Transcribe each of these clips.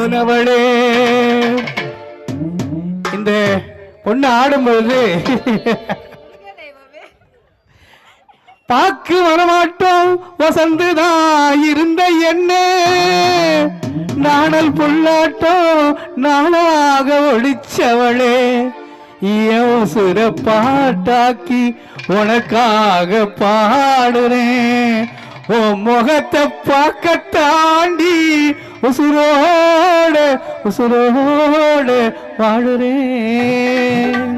போனவளே. இந்த பொண்ணு ஆடும்பொழுது பாக்கு வரமாட்டோம் வசந்துதான் இருந்த என்ன. நாணல் புல்லாட்டம் நாளாக ஒழிச்சவளே. ஏன் சிறப்பாட்டாக்கி உனக்காக பாடுறேன். உன் முகத்தை பார்க்க தாண்டி உசுரோட உசுரோட வாழுறேன்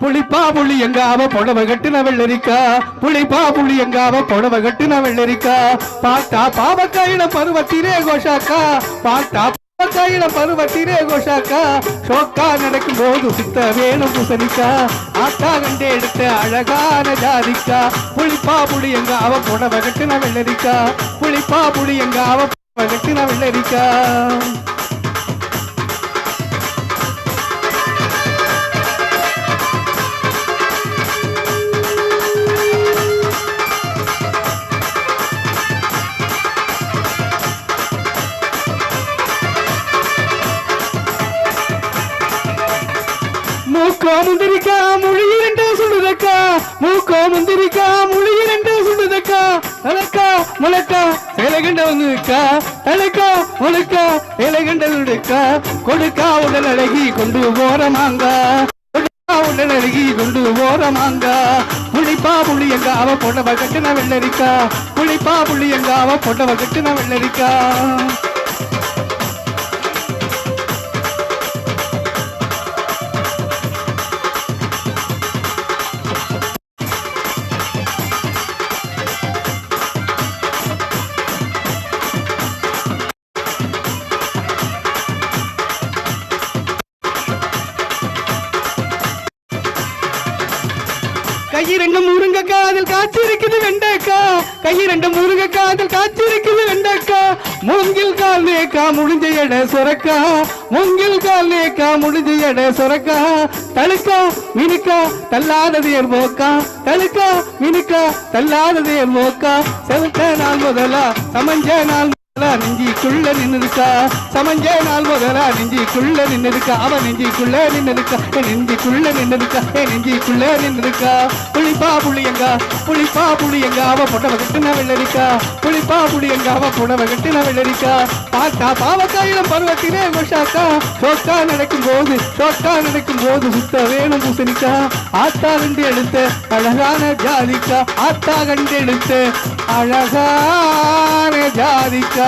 புளிப்பா புளி எங்காவ புடவை கட்டுன வெள்ளரிக்கா. புளிப்பா புளி எங்காவ புடவை கட்டுன வெள்ளரிக்கா. பாட்டா பாவக்காயில பருவத்திலே கோஷாக்கா. பாட்டா கையில பருவத்திரே கோஷாக்கா. ஷோக்கா நடக்கும் போது சித்த வேணும் பூசணிக்கா ஆத்தா கண்டே எடுத்த அழகான ஜாதிக்கா. புளிப்பா புளி எங்காவ புடவை கட்டுன வெள்ளரிக்கா. புளிப்பா புளி எங்காவ புடவை கட்டுன வெள்ளரிக்கா. மூக்கோ முந்திரிக்கா மொழி இரண்டு சுடுதக்கா. மூக்கோ முந்திரிக்கா மொழி இரண்டு சுடுதக்கா. தலக்கா முழக்கா சேலகண்ட வந்துக்கா தலக்கா முழுக்கா சேலகண்ட விடுக்கா. கொடுக்கா உடல் அழகி கொண்டு போறமாங்க கொடுக்கா உடல் அழகி கொண்டு போறமாங்க புளிப்பா புளி எங்க அவ பொண்ணவ கட்டுன வெள்ளரிக்கா. புளிப்பா புளி எங்க அவ பொண்ணவ கட்டுன வெள்ளரிக்கா. கையிரண்டு முருங்கக்கா அதில் காய்ச்சி இருக்குது வெண்டைக்கா. கையிரண்டு முருங்கக்கா அதில் காய்ச்சி இருக்குது வெண்டைக்கா. மூங்கில் கால் நேக்கா முடிஞ்ச எட சுரக்கா. மூங்கில் கால் நேக்கா முடிஞ்ச எட சுரக்கா. தழுக்கா மினுக்கா தள்ளாதது என் போக்கா. தழுக்கா மினுக்கா தள்ளாதது என் போக்கா. செவத்த நாள் முதலா சமஞ்ச நாள் நெஞ்சிக்குள்ள நின்னுருக்கா? சமஞ்ச நாள் முதலா நெஞ்சிக்குள்ள நின்னுருக்கா? அவன் நெஞ்சிக்குள்ள நின்னுருக்கா? என் நெஞ்சிக்குள்ள நின்னுருக்கா? என் நெஞ்சிக்குள்ள நின்னுருக்கா? புளிப்பா புளியங்கா புளிப்பா புளியங்கா அவ புடவை கட்டுன வெள்ளரிக்கா. புளிப்பா புளியங்கா அவ புடவை கட்டுன வெள்ளரிக்கா. பார்த்தா பாவக்காயிலும் பருவத்திலே கொஷாக்கா சோக்கா நடக்கும் போது சோக்கா நடக்கும் போது சுத்த வேணும் பூசணிக்கா. ஆத்தா கண்டு எடுத்த அழகான ஜாதிக்கா. ஆத்தா கண்டு எடுத்த அழகான ஜாதிக்கா.